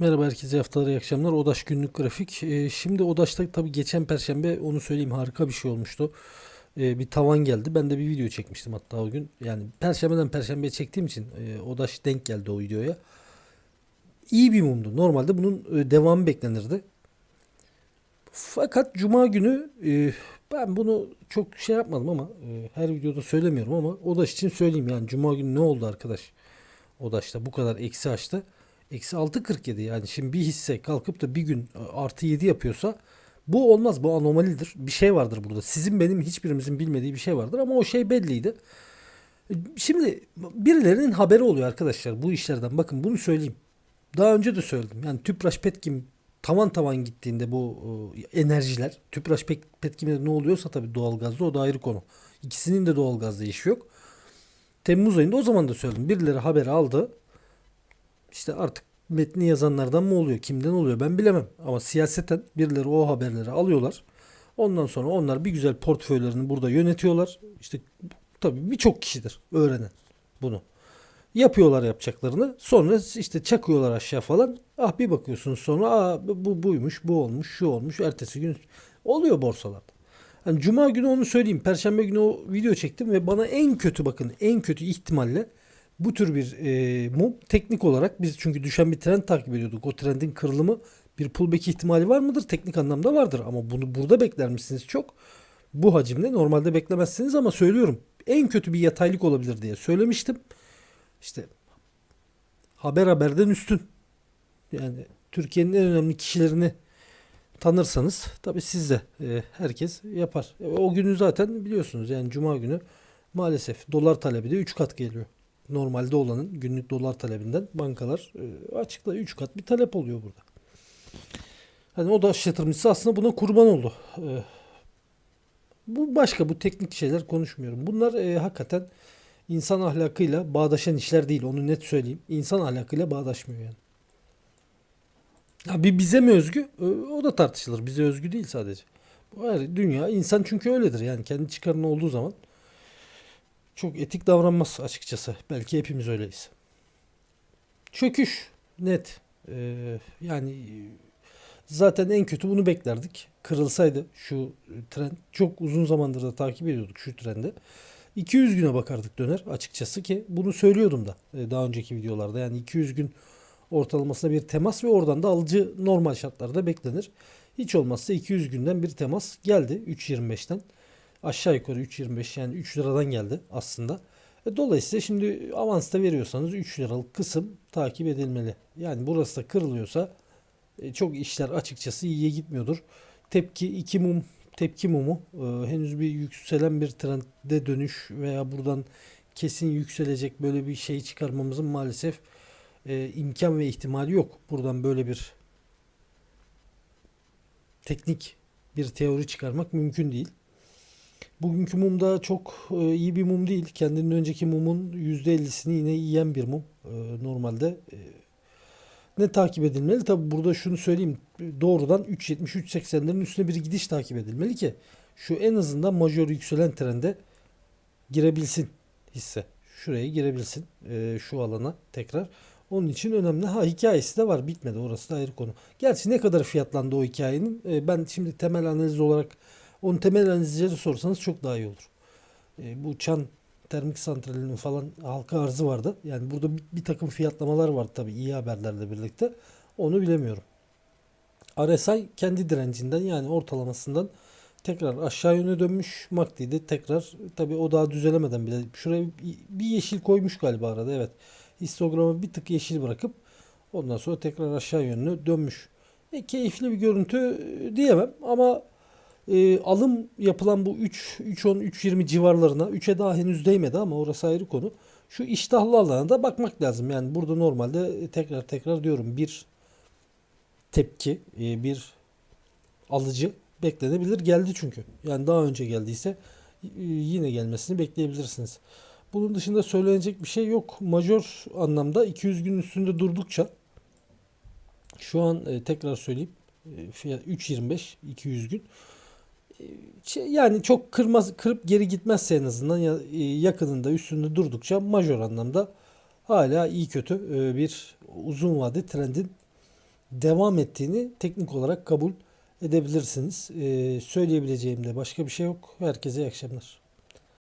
Merhaba herkese haftalar iyi akşamlar. Odaş günlük grafik. Ee, şimdi Odaş'ta tabii geçen perşembe onu söyleyeyim harika bir şey olmuştu. Ee, bir tavan geldi. Ben de bir video çekmiştim hatta o gün. Yani perşembeden perşembeye çektiğim için e, Odaş denk geldi o videoya. İyi bir mumdu. Normalde bunun e, devamı beklenirdi. Fakat cuma günü e, ben bunu çok şey yapmadım ama e, her videoda söylemiyorum ama Odaş için söyleyeyim yani cuma günü ne oldu arkadaş? Odaş'ta bu kadar eksi açtı. Eksi 6.47 yani şimdi bir hisse kalkıp da bir gün e, artı 7 yapıyorsa bu olmaz bu anomalidir. Bir şey vardır burada. Sizin benim hiçbirimizin bilmediği bir şey vardır ama o şey belliydi. E, Şimdi birilerinin haberi oluyor arkadaşlar bu işlerden. Bakın bunu söyleyeyim. Daha önce de söyledim. Yani Tüpraş Petkim tavan tavan gittiğinde bu e, enerjiler Tüpraş Pet- Petkim'de ne oluyorsa tabii doğalgazda o da ayrı konu. İkisinin de doğalgazda işi yok. Temmuz ayında o zaman da söyledim. Birileri haberi aldı. İşte artık metni yazanlardan mı oluyor? Kimden oluyor? Ben bilemem. Ama siyaseten birileri o haberleri alıyorlar. Ondan sonra onlar bir güzel portföylerini burada yönetiyorlar. İşte tabii birçok kişidir öğrenen bunu. Yapıyorlar yapacaklarını. Sonra işte çakıyorlar aşağı falan. Ah bir bakıyorsunuz sonra Aa, bu buymuş, bu olmuş, şu olmuş. Ertesi gün oluyor borsalarda. Yani Cuma günü onu söyleyeyim. Perşembe günü o video çektim ve bana en kötü bakın en kötü ihtimalle bu tür bir e, mum teknik olarak biz çünkü düşen bir trend takip ediyorduk. O trendin kırılımı bir pullback ihtimali var mıdır? Teknik anlamda vardır ama bunu burada bekler misiniz çok? Bu hacimde normalde beklemezsiniz ama söylüyorum. En kötü bir yataylık olabilir diye söylemiştim. İşte haber haberden üstün. Yani Türkiye'nin en önemli kişilerini tanırsanız tabii siz de e, herkes yapar. E, o günü zaten biliyorsunuz yani cuma günü maalesef dolar talebi de 3 kat geliyor. Normalde olanın günlük dolar talebinden bankalar e, açıkla 3 kat bir talep oluyor burada. Hani o da yatırımcısı aslında buna kurban oldu. E, bu başka bu teknik şeyler konuşmuyorum. Bunlar e, hakikaten insan ahlakıyla bağdaşan işler değil. Onu net söyleyeyim. İnsan ahlakıyla bağdaşmıyor yani. Ya bir bize mi özgü? Ee, O da tartışılır. Bize özgü değil sadece. Her dünya insan çünkü öyledir. Yani kendi çıkarının olduğu zaman çok etik davranmaz açıkçası. Belki hepimiz öyleyiz. Çöküş net. Ee, yani zaten en kötü bunu beklerdik. Kırılsaydı şu trend çok uzun zamandır da takip ediyorduk şu trendi. 200 güne bakardık döner açıkçası ki bunu söylüyordum da e, daha önceki videolarda. Yani 200 gün ortalamasına bir temas ve oradan da alıcı normal şartlarda beklenir. Hiç olmazsa 200 günden bir temas geldi 3.25'ten. Aşağı yukarı 3.25 yani 3 liradan geldi aslında. E, dolayısıyla şimdi avansta veriyorsanız 3 liralık kısım takip edilmeli. Yani burası da kırılıyorsa e, çok işler açıkçası iyiye gitmiyordur. Tepki 2 mum tepki mumu e, henüz bir yükselen bir trende dönüş veya buradan kesin yükselecek böyle bir şey çıkarmamızın maalesef imkan ve ihtimali yok. Buradan böyle bir teknik bir teori çıkarmak mümkün değil. Bugünkü mum da çok e, iyi bir mum değil. Kendinin önceki mumun %50'sini yine yiyen bir mum. E, normalde e, ne takip edilmeli? Tabi burada şunu söyleyeyim. Doğrudan 3.70-3.80'lerin üstüne bir gidiş takip edilmeli ki şu en azından majör yükselen trende girebilsin hisse. Şuraya girebilsin şu alana tekrar. Onun için önemli. Ha hikayesi de var. Bitmedi. Orası da ayrı konu. Gerçi ne kadar fiyatlandı o hikayenin? Ben şimdi temel analiz olarak onu temel analizcileri sorsanız çok daha iyi olur. E, bu Çan termik santralinin falan halka arzı vardı. Yani burada bir, bir takım fiyatlamalar vardı tabii iyi haberlerle birlikte. Onu bilemiyorum. RSI kendi direncinden yani ortalamasından tekrar aşağı yöne dönmüş. MACD de tekrar tabii o daha düzelemeden bile şuraya bir yeşil koymuş galiba arada evet. Histogramı bir tık yeşil bırakıp ondan sonra tekrar aşağı yönüne dönmüş. E, keyifli bir görüntü e, diyemem ama e, alım yapılan bu 3 3.10 3.20 civarlarına 3'e daha henüz değmedi ama orası ayrı konu. Şu iştahlı alana da bakmak lazım. Yani burada normalde tekrar tekrar diyorum bir tepki, e, bir alıcı beklenebilir. Geldi çünkü. Yani daha önce geldiyse e, yine gelmesini bekleyebilirsiniz. Bunun dışında söylenecek bir şey yok. Majör anlamda 200 gün üstünde durdukça şu an e, tekrar söyleyeyim e, fiyat 3.25 200 gün yani çok kırmaz kırıp geri gitmezse en azından e, yakınında üstünde durdukça majör anlamda hala iyi kötü e, bir uzun vade trendin devam ettiğini teknik olarak kabul edebilirsiniz. Ee, söyleyebileceğim de başka bir şey yok. Herkese iyi akşamlar.